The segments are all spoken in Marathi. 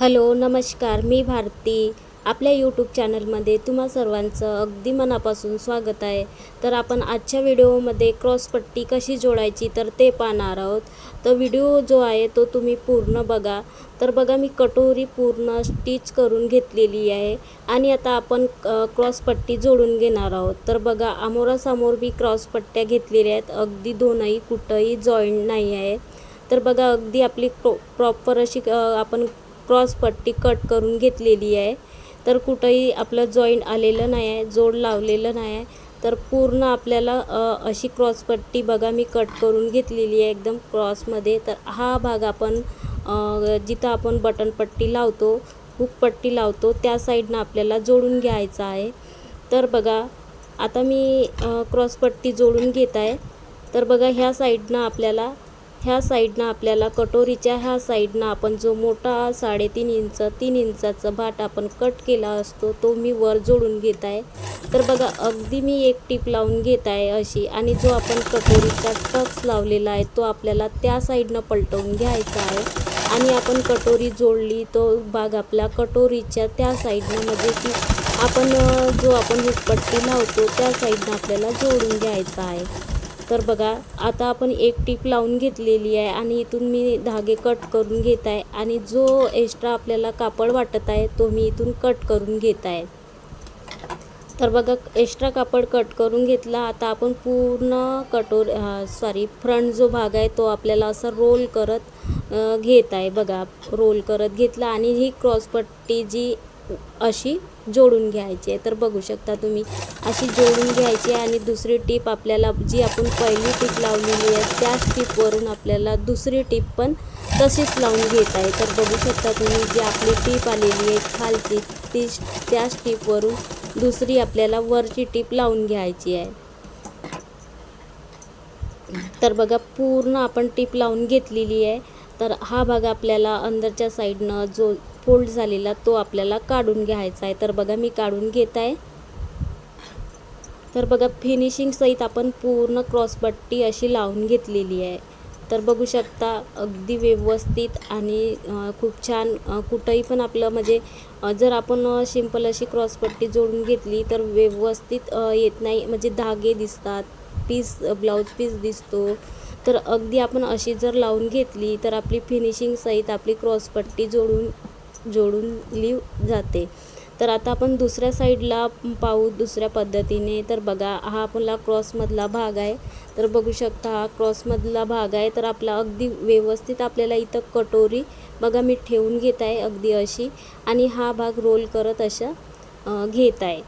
हॅलो नमस्कार मी भारती. आपल्या यूट्यूब चॅनलमध्ये तुम्हा सर्वांचं अगदी मनापासून स्वागत आहे. तर आपण आजच्या व्हिडिओमध्ये क्रॉसपट्टी कशी जोडायची तर ते पाहणार आहोत. तर व्हिडिओ जो आहे तो तुम्ही पूर्ण बघा. तर बघा मी कटोरी पूर्ण स्टिच करून घेतलेली आहे आणि आता आपण क्रॉसपट्टी जोडून घेणार आहोत. तर बघा आमोरासमोर मी क्रॉसपट्ट्या घेतलेल्या आहेत. अगदी दोनही कुठंही जॉईंट नाही आहे. तर बघा अगदी आपली प्रॉपर अशी आपण क्रॉस पट्टी कट करून घेतलेली आहे. तर कुठंही आपलं जॉईंट आलेलं नाही आहे जोड लावलेलं नाही आहे तर पूर्ण आपल्याला अशी क्रॉस पट्टी बघा मी कट करून घेतलेली आहे एकदम क्रॉसमध्ये. तर हा भाग आपण जिथं आपण बटन पट्टी लावतो हुक पट्टी लावतो त्या साईडनं आपल्याला जोडून घ्यायचा आहे. तर बघा आता मी क्रॉसपट्टी क्रॉस पट्टी जोडून घेत आहे. तर बघा ह्या साईडनं आपल्याला ह्या साईडनं आपल्याला कटोरीच्या ह्या साईडनं आपण जो मोठा साडेतीन इंच तीन इंचाचा भाट आपण कट केला असतो तो मी वर जोडून घेत आहे. तर बघा अगदी मी एक टीप लावून घेत आहे अशी. आणि जो आपण कटोरीचा टक्स लावलेला आहे तो आपल्याला त्या साईडनं पलटवून घ्यायचा आहे. आणि आपण कटोरी जोडली तो भाग आपला कटोरीच्या त्या साईडनं म्हणजे की आपण जो आपण हुकपट्टी लावतो त्या साईडनं आपल्याला जोडून घ्यायचा आहे. तर बघा आता आपण एक टीप लावून घेतलेली आहे आणि इथून मी धागे कट करून घेत आहे आणि जो एक्स्ट्रा आपल्याला कापड वाटत आहे तो मी इथून कट करून घेत आहे. तर बघा एक्स्ट्रा कापड कट करून घेतला आता आपण पूर्ण कटोर सॉरी फ्रंट जो भाग आहे तो आपल्याला असं रोल करत घेत आहे. बघा रोल करत घेतला आणि ही क्रॉसपट्टी जी अशी जोडून घ्यायची. आहे तर बघू शकता तुम्ही अशी जोडून घ्यायची आहे आणि दुसरी टीप आपल्याला जी आपण पहिली टीप लावलेली आहे त्याच टीपवरून आपल्याला दुसरी टीप पण तशीच लावून घेत आहे. तर बघू शकता तुम्ही जी आपली टीप आलेली आहे खालची ती त्याच टीपवरून दुसरी आपल्याला वरची टीप लावून घ्यायची आहे. तर बघा पूर्ण आपण टीप लावून घेतलेली आहे. तर हा भाग आपल्याला अंदरच्या साईडनं जो फोल्ड झालेला तो आपल्याला काढून घ्यायचा आहे. तर बघा मी काढून घेत आहे. तर बघा फिनिशिंग सहित आपण पूर्ण क्रॉसपट्टी अशी लावून घेतलेली आहे. तर बघू शकता अगदी व्यवस्थित आणि खूप छान कुठंही पण आपलं म्हणजे जर आपण सिंपल अशी क्रॉसपट्टी जोडून घेतली तर व्यवस्थित येत नाही. म्हणजे धागे दिसतात पीस ब्लाऊज पीस दिसतो. तर अगदी आपण अशी जर लावून घेतली तर आपली फिनिशिंग सहित आपली क्रॉसपट्टी जोडून जोडून जाते. तर आता आपण दुसऱ्या साईडला पाहू दुसऱ्या पद्धतीने. तर बघा हा आपला क्रॉसमधला भाग आहे. तर बघू शकता हा क्रॉसमधला भाग आहे. तर आपला अगदी व्यवस्थित आपल्याला इथं कटोरी बघा मी ठेवून घेत आहे अगदी अशी. आणि हा भाग रोल करत अशा घेत आहे.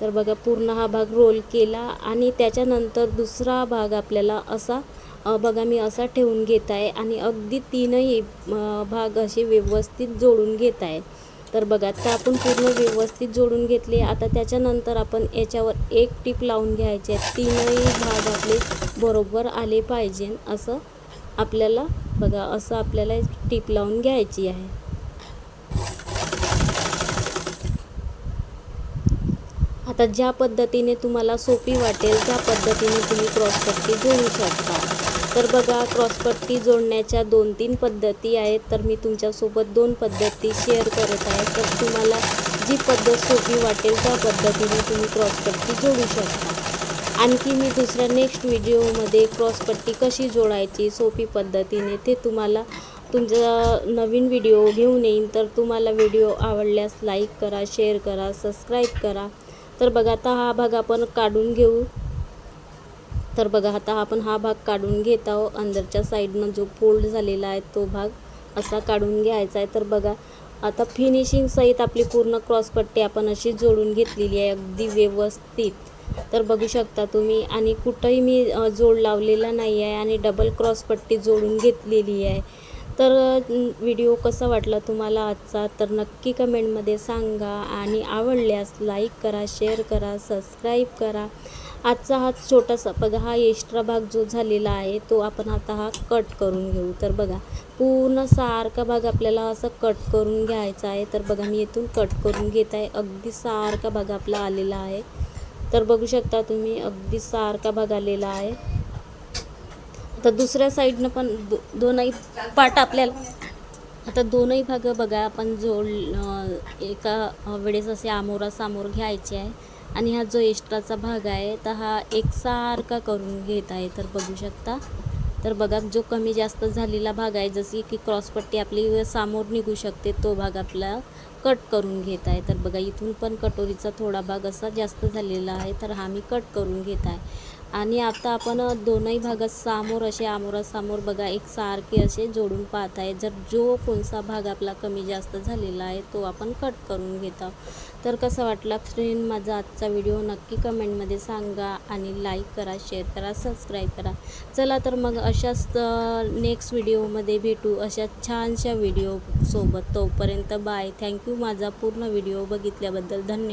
तर बघा पूर्ण हा भाग रोल केला आणि त्याच्यानंतर दुसरा भाग आपल्याला असा बघा मी असा ठेवून घेत आहे आणि अगदी तीनही भाग असे व्यवस्थित जोडून घेत आहे. तर बघा तर आपण पूर्ण व्यवस्थित जोडून घेतले. आता त्याच्यानंतर आपण याच्यावर एक टीप लावून घ्यायचे आहे. तीनही भाग आपले बरोबर आले पाहिजे असं आपल्याला बघा असं आपल्याला टीप लावून घ्यायची आहे. आता ज्या पद्धतीने तुम्हाला सोपी वाटेल त्या पद्धतीने तुम्ही क्रॉसपट्टी जोडू शकता. तर बघा क्रॉसपट्टी जोडण्याच्या दोन तीन पद्धती आहेत. तर मी तुमच्यासोबत दोन पद्धती शेअर करत आहे. तर तुम्हाला जी पद्धत सोपी वाटेल त्या पद्धतीने तुम्ही क्रॉसपट्टी जोडू शकता. आणखी मी दुसऱ्या नेक्स्ट व्हिडिओमध्ये क्रॉसपट्टी कशी जोडायची सोपी पद्धतीने ते तुम्हाला तुमचा नवीन व्हिडिओ घेऊन येईन. तर तुम्हाला व्हिडिओ आवडल्यास लाईक करा शेअर करा सबस्क्राईब करा. तर बघा आता हा भाग आपण काढून घेऊ. तर बघा आता आपण हा भाग काढून घेत आहोत. अंदरच्या साईडनं जो फोल्ड झालेला आहे तो भाग असा काढून घ्यायचा आहे. तर बघा आता फिनिशिंग सहित आपली पूर्ण क्रॉसपट्टी आपण अशी जोडून घेतलेली आहे अगदी व्यवस्थित. तर बघू शकता तुम्ही आणि कुठंही मी जोड लावलेला नाही आहे आणि डबल क्रॉसपट्टी जोडून घेतलेली आहे. तर व्हिडिओ कसा वाटला तुम्हाला आजचा? तर नक्की कमेंटमध्ये सांगा आणि आवडल्यास लाईक करा शेअर करा सबस्क्राईब करा. आजचा हा छोटासा बघा हा एक्स्ट्रा भाग जो झालेला आहे तो आपण आता हा कट करून घेऊ. तर बघा पूर्ण सारखा भाग आपल्याला असा कट करून घ्यायचा आहे. तर बघा मी इथून कट करून घेत आहे. अगदी सारखा भाग आपला आलेला आहे. तर बघू शकता तुम्ही अगदी सारखा भाग आलेला आहे. तर दुसऱ्या साईडनं पण दो दोनही पाट आपल्याला आता दोनही भाग बघा आपण जोड एका वेळेस असे आमोरासमोर घ्यायचे आहे. आणि हा जो एक्स्ट्राचा भाग आहे तर हा एकसारखा करून घेत आहे. तर बघू शकता. तर बघा जो कमी जास्त झालेला भाग आहे जशी की क्रॉसपट्टी आपली सामोर निघू शकते तो भाग आपला कट करून घेत आहे. तर बघा इथून पण कटोरीचा थोडा भाग असा जास्त झालेला आहे तर हा मी कट करून घेत आहे. आणि आता आपण दोनही भागात सामोर असे आमोरासमोर बघा एक सारखे असे जोडून पाहत आहे जर जो कोणता भाग आपला कमी जास्त झालेला आहे तो आपण कट करून घेत आहोत. तर कसा वाटला फ्रेंड माझा आजचा व्हिडिओ? नक्की कमेंटमध्ये सांगा आणि लाईक करा शेअर करा सबस्क्राईब करा. चला तर मग अशाच नेक्स्ट व्हिडिओमध्ये भेटू. अशा छानशा व्हिडिओसोबत तोपर्यंत बाय. थँक्यू माझा पूर्ण व्हिडिओ बघितल्याबद्दल. धन्यवाद.